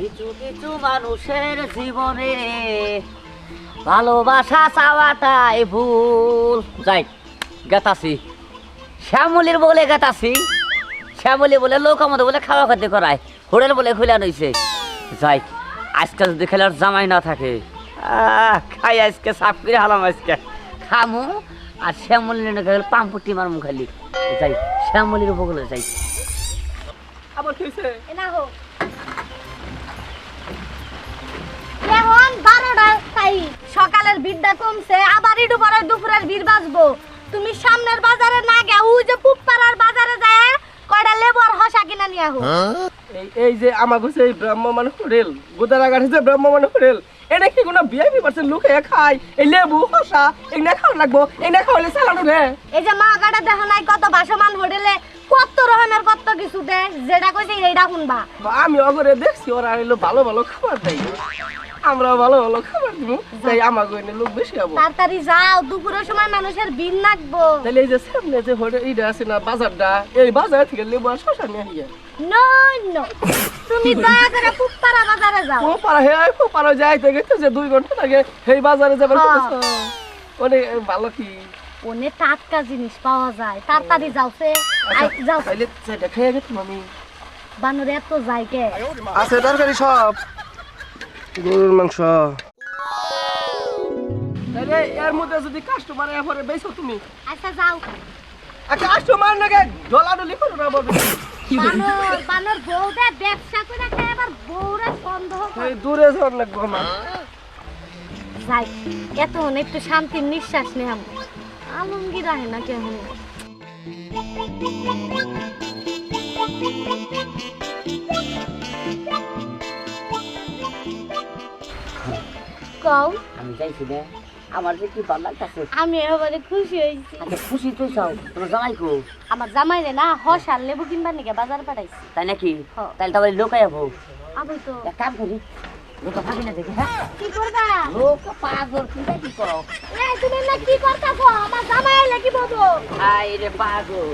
কিছু কিছু মানুষের জীবনে ভালোবাসা চাওয়াটাই ভুল। যাই গেতাছি। শ্যামলির বলে গেতাছি। শ্যামলি বলে লোক আমাদের বলে খাওয়া খাদ্য করায়। হোটেল বলে খুলে নইছে যাই আজকে যদি খেলার জামাই না থাকে আহ, খাই আজকে সাফ করে হালাম আজকে। খামু আর শ্যামলি না গেলে পাম্পুটি মারমু খালি। যাই শ্যামলির বগলে যাই। আবার হয়েছে এনা হোক। কমছে আবার একটু পরে দুপুরের ভিড় বাজবো। তুমি সামনের বাজারে না গে ওই যে পুপাড়ার বাজারে যায় কয়টা লেবর হসা কিনা নিয়ে আহো। এই এই যে আমার কাছে এই ব্রহ্মমান হোটেল গোদারাঘাট যে ব্রহ্মমান হোটেল এটা কি কোনো বিআইপি পার্সেন্ট লুকে খায়? এই লেবু হসা এই না খাওয়া লাগবো এই না খাওয়ালে চালানো রে এই যে মা গাটা দেখো নাই কত ভাসমান হোটেলে কত রকমের কত কিছু দে যেটা কইছে এইটা শুনবা। আমি অগরে দেখছি ওরা এলো ভালো ভালো খাবার দেয়। আমরা ভালো ভালো খাবার দিব। তাই আমাকে এনে লোক বেশি হব তাড়াতাড়ি যাও দুপুরের সময় মানুষের ভিড় লাগবো। তাহলে এই যে সামনে যে হোটেল এইটা আছে না বাজারটা এই বাজার থেকে লেবু আর শশা নিয়ে আসিয়া নো নো। তুমি দয়া করে বাজারে যাও। হে যাইতে গেছে যে দুই ঘণ্টা লাগে। সেই বাজারে যাবার। অনেক ভালো কি? অনেক টাটকা জিনিস পাওয়া যায়। তাড়াতাড়ি যাও সে। আই যাও। তাইলে সেটা খেয়ে গেছি আমি বানর এত যাইকে আছে তরকারি সব। গরুর মাংস। তাহলে এর মধ্যে যদি কাস্টমার এরপরে বেছো তুমি? আচ্ছা যাও। কাস্টমার নাকি ডলাডলি করো না বলবে? বানর বানর বউটা ব্যবসা করে খায় আবার বউরা সন্দেহ করে। এই দূরে যাওয়ার লাগবো আমার। যাই এত একটু শান্তির নিঃশ্বাস নিলাম আলমগীর আহে না কেমন কও। আমি চাইছি না আমার যে কি ভালো লাগতেছে। আমি এবারে খুশি হয়েছি। আচ্ছা খুশি তুই চাও তোমার জামাই কো আমার জামাই রে না হস আর লেবু কিনবার নিকে বাজার পাঠাইছি। তাই নাকি। তাহলে তো লোকাই হব। আমি তো। এক কাম করি লোক থাকি না দেখি হ্যাঁ? কি করবা? লোক পাগল চিন্তা কি করো? এই তুমি না কি করতাছো? আমার জামাই আইলে কি বলব? হাই রে পাগল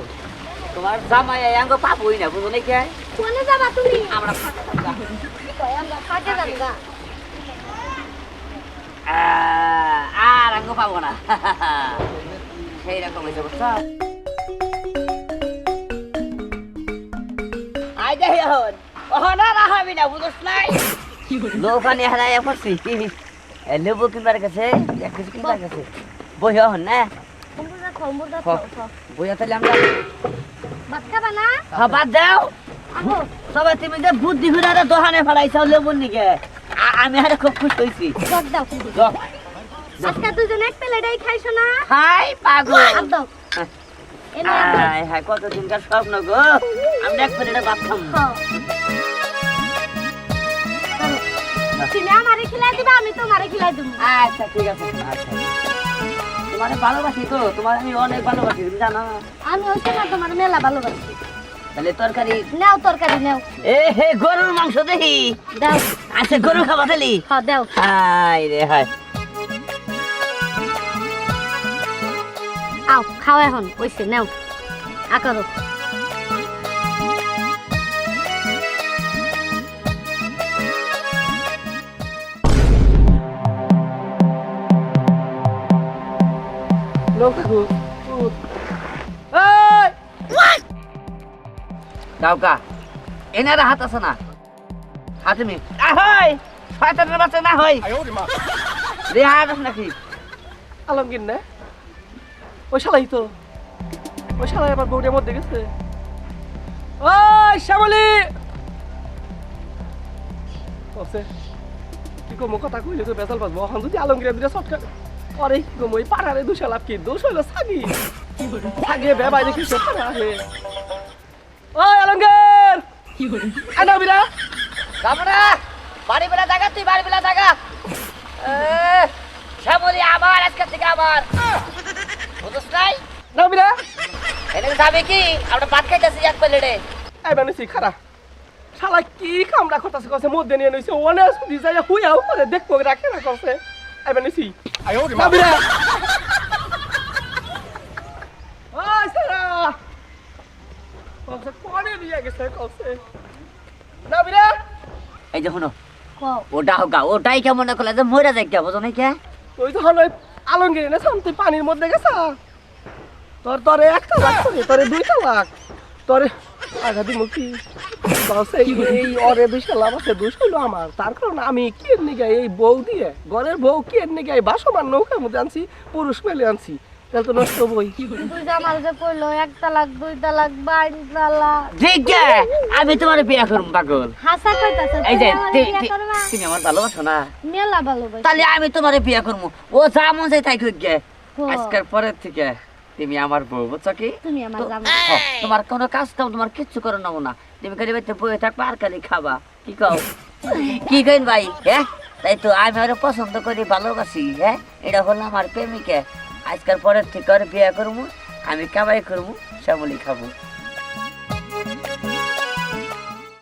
তোমার জামাই আঙ্গ পাবই না বুঝো নাকি কোনে যাবা তুমি? আমরা আমরা ফাটে যাব? গা আহ, আর আঙ্গ পাবো না। সেই রকম হয়েছে বুঝছ আই যাই এখন। ওখানে রাখাবি না বুঝছ নাই। লোকানি হারাই পড়ছি। লেবু কিনবার গেছে কিছু কিনবার গেছে। বই হন না? কুমড়া খমড়া খ। বইয়া তাহলে আমরা ভাত খাবা না? হ্যাঁ, বাদ দাও। সবাই তুমি যে বুদ্ধি ঘুরে দোকানে ফেলাইছাও লেবুর নিকে। আমি আরে খুব খুশি হয়েছি। জগ দাও যাও। আজকে দুজন এক প্লেটেই খাইছো না? হাই পাগল। দাও। হাই হাই কত দিনকার স্বপ্ন গো। আমি এক প্লেটে বাথরুম খাও। তুমি আমারে খিলাই দিবা আমি তোমারে খিলাই দিব। আচ্ছা ঠিক আছে। আচ্ছা। তোমার ভালোবাসি তো তোমার আমি অনেক ভালোবাসি তুমি জানো। আমি হচ্ছে না তোমার মেলা ভালোবাসি। তাহলে তরকারি নাও তরকারি নাও। এ হে গরুর মাংস দেখি। দাও। আচ্ছা গরু খাবা তাহলে? হ্যাঁ দাও। হাই রে হাই আও খাও এখন। ওইসে নাও। আ করো। লোক দাওকা এনারা হাত আছে না। হাতে মি আহই! শয়তানের বাচ্চা না হই। রে হাত আছে নাকি? আলমগীর না? ওই শালাই তো। ওই শালাই আবার বউটার মধ্যে গেছে। ওই শ্যামলি! আছে কি কম কথা কইলে তো বেজাল বাজবো। এখন যদি আলমগীর দুটা শর্টকাট আরে কি কম ওই পাড়ারে দুশা লাভ কি দোষ হইল সাগি? সাগে বেবাই দেখি সে পাড়া ওই আলমগীর! আনা বিরা কামরা বাড়ি। বেলা জায়গা তুই বাড়ি বেলা জায়গা। শ্যামলি আবার আজকে থেকে আবার। বুঝছ নাই? না বিরা এদিকে যাবে কি? আমরা ভাত খাইতেছি এক প্লেটে। এই বানিছি খারা শালা কি কামড়া করতেছে কসে মধ্যে নিয়ে নইছে ওনে সুদি যায় হুইয়াও করে দেখব রাখে না কসে। এই বানিছি না বিরা ওই সারা কসে কোনে দিয়ে গেছে কসে না বিরা এই যে শুনো কও। ওটা হোকা ওটাই কে মনে করলে যে মরে যাই কে বোঝো নাই কে? ওই তো হলো আলমগীর না তুই পানির মধ্যে গেছা? তোর তোরে একটা লাখ তোরে তোরে দুইটা লাখ তোরে আঘা দিব কি? এই এই অরে দুইটা লাভ আছে দুশ হইল আমার। তার কারণে আমি কি এর নিগে এই বউ দিয়ে? ঘরের বউ কি এর নিগে এই বাসমান নৌকার মধ্যে আনছি পুরুষ মেলে আনছি। তাহলে তো নষ্ট বই। তুই যে আমার যে কইলো এক তালাক দুই তালাক বাইন তালাক ঠিক আমি তোমার বিয়া করুম পাগল। হাসা কইতাছে এই যে তুমি আমার তি- বিয়া তি- করবা? তুমি আমার ভালোবাসো না? মেলা ভালোবাসি। তাহলে আমি তোমার বিয়া করব ও যা মন চাই তাই গে আজকের পরের থেকে তুমি আমার বউ বুঝছ কি? তুমি আমার জামাই। তোমার কোনো কাজ কাম তোমার কিচ্ছু করে নেব না। তুমি খালি বাড়িতে বয়ে থাকবা আর খালি খাবা। কি কও? কি কইন ভাই হ্যাঁ? তাই তো আমি আরও পছন্দ করি ভালোবাসি হ্যাঁ? এটা হলো আমার প্রেমিকা। আজকের পরের থেকে করে বিয়ে করব আমি কামাই করব সবলি খাব।